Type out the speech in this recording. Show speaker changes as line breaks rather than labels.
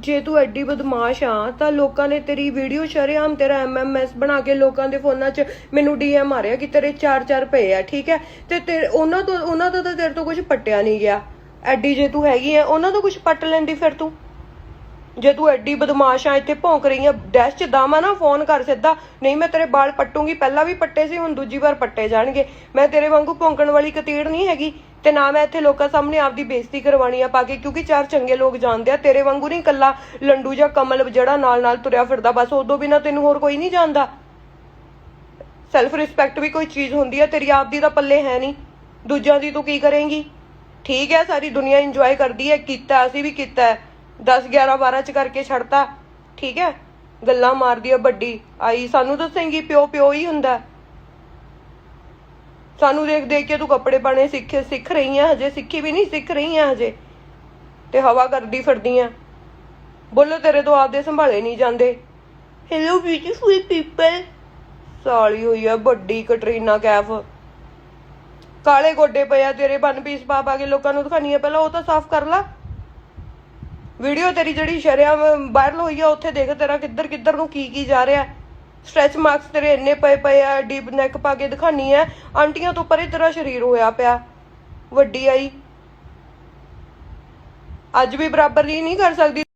ਜੇ ਤੂੰ ਐਡੀ ਬਦਮਾਸ਼ ਆ, ਤਾਂ ਲੋਕਾਂ ਨੇ ਤੇਰੀ ਵੀਡੀਓ ਸ਼ਰੇਆਮ ਤੇਰਾ ਐਮਐਮਐਸ ਬਣਾ ਕੇ ਲੋਕਾਂ ਦੇ ਫੋਨਾਂ 'ਚ ਮੈਨੂੰ ਡੀਐਮ ਆ ਰਿਹਾ ਕਿ ਤੇਰੇ 4-4 ਪਏ ਆ, ਠੀਕ ਹੈ? ਤੇ ਤੇ ਉਹਨਾਂ ਤੋਂ ਉਹਨਾਂ ਤੋਂ ਤਾਂ ਤੇਰੇ ਤੋਂ ਕੁਝ ਪੱਟਿਆ ਨਹੀਂ ਗਿਆ। ਐਡੀ ਜੇ ਤੂੰ ਹੈਗੀ ਆ, ਉਹਨਾਂ ਤੋਂ ਕੁਝ ਪੱਟ ਲੈਂਦੀ ਫਿਰ ਤੂੰ? ਜੇ ਤੂੰ ਐਡੀ ਬਦਮਾਸ਼ ਆ, ਇੱਥੇ ਭੌਂਕ ਰਹੀ ਆ ਡੈਸ਼ ਚ ਦਾਮਾ ਨਾ ਫੋਨ ਕਰ ਸਿੱਧਾ। ਨਹੀਂ, ਮੈਂ ਤੇਰੇ ਬਾਲ ਪੱਟੂਗੀ, ਪਹਿਲਾਂ ਵੀ ਪੱਟੇ ਸੀ, ਹੁਣ ਦੂਜੀ ਵਾਰ ਪੱਟੇ ਜਾਣਗੇ। ਮੈਂ ਤੇਰੇ ਵਾਂਗੂ ਭੌਂਕਣ ਵਾਲੀ ਕਤੀੜ ਨਹੀਂ ਹੈਗੀ, ਤੇ ਨਾ ਮੈਂ ਇੱਥੇ ਲੋਕਾਂ ਸਾਹਮਣੇ ਆਪਦੀ ਬੇਇੱਜ਼ਤੀ ਕਰਵਾਣੀ ਆ ਪਾ ਕੇ, ਕਿਉਂਕਿ ਚਾਰ ਚੰਗੇ ਲੋਕ ਜਾਣਦੇ ਆ, ਤੇਰੇ ਵਾਂਗੂ ਨਹੀਂ ਕੱਲਾ ਲੰਡੂ ਜਾਂ ਕਮਲ ਜਿਹੜਾ ਨਾਲ ਨਾਲ ਤੁਰਿਆ ਫਿਰਦਾ, ਬਸ ਉਦੋਂ ਬਿਨਾ ਤੈਨੂੰ ਹੋਰ ਕੋਈ ਨਹੀਂ ਜਾਣਦਾ। ਸੈਲਫ ਰਿਸਪੈਕਟ ਵੀ ਕੋਈ ਚੀਜ਼ ਹੁੰਦੀ ਆ, ਤੇਰੀ ਆਪਦੀ ਤਾਂ ਪੱਲੇ ਹੈ ਨਹੀਂ। ਦੂਜਿਆਂ ਦੀ ਤੂੰ ਕੀ ਕਰੇਂਗੀ? ਠੀਕ ਹੈ, ਸਾਰੀ ਦੁਨੀਆ ਇੰਜੋਏ ਕਰਦੀ ਹੈ, ਕੀਤਾ, ਅਸੀਂ ਵੀ ਕੀਤਾ ਹੈ। 10 11 12 ਚ ਕਰਕੇ ਛੱਡਤਾ। ਠੀਕ ਹੈ? ਗੱਲਾਂ ਮਾਰਦੀ ਆ ਵੱਡੀ ਆਈ। ਸਾਨੂੰ ਦੱਸੇਂਗੀ, ਪਿਓ ਪਿਓ ਹੀ ਹੁੰਦਾ। ਸਾਨੂੰ ਦੇਖ ਦੇਖ ਕੇ ਤੂੰ ਕੱਪੜੇ ਪਾਣੇ ਸਿੱਖ ਸਿੱਖ ਰਹੀ ਆ ਹਜੇ। ਸਿੱਖੀ ਵੀ ਨਹੀਂ, ਸਿੱਖ ਰਹੀ ਆ ਹਜੇ। ਤੇ ਹਵਾ ਕਰਦੀ ਫਿਰਦੀ ਆ। ਬੋਲੋ ਤੇਰੇ ਤੋਂ ਆਪਦੇ ਸੰਭਾਲੇ ਨਹੀਂ ਜਾਂਦੇ। ਹੈਲੋ ਬਿਊਟੀਫੁਲ ਪੀਪਲ ਸਾਲੀ ਹੋਈ ਆ ਵੱਡੀ ਕਟਰੀਨਾ ਕੈਫ। ਕਾਲੇ ਗੋਡੇ ਪਏ ਆ ਤੇਰੇ। ਬਨ ਪੀਸ ਪਾ ਪਾ ਕੇ ਲੋਕਾਂ ਨੂੰ ਦਿਖਾਣੀ ਆ। ਪਹਿਲਾਂ ਉਹ ਤਾਂ ਸਾਫ਼ ਕਰ ਲਾ। ਵੀਡੀਓ ਤੇਰੀ ਜਿਹੜੀ ਸ਼ਰਿਆ ਵਾਇਰਲ ਹੋਈ ਆ, ਉੱਥੇ ਦੇਖ ਤੇਰਾ ਕਿੱਧਰ ਕਿੱਧਰ ਨੂੰ ਕੀ ਕੀ ਜਾ ਰਿਹਾ ਸਟ੍ਰੈਚ ਮਾਰਕਸ ਤੇਰੇ ਇੰਨੇ ਪਏ ਪਏ ਆ ਡੀਪ ਨੈਕ ਪਾ ਕੇ ਦਿਖਾਣੀ ਆ, ਆਂਟੀਆਂ ਤੋਂ ਪਰੇ ਤੇਰਾ ਸਰੀਰ ਹੋਇਆ ਪਿਆ, ਵੱਡੀ ਆਈ। ਅੱਜ ਵੀ ਬਰਾਬਰ ਨਹੀਂ ਕਰ ਸਕਦੀ।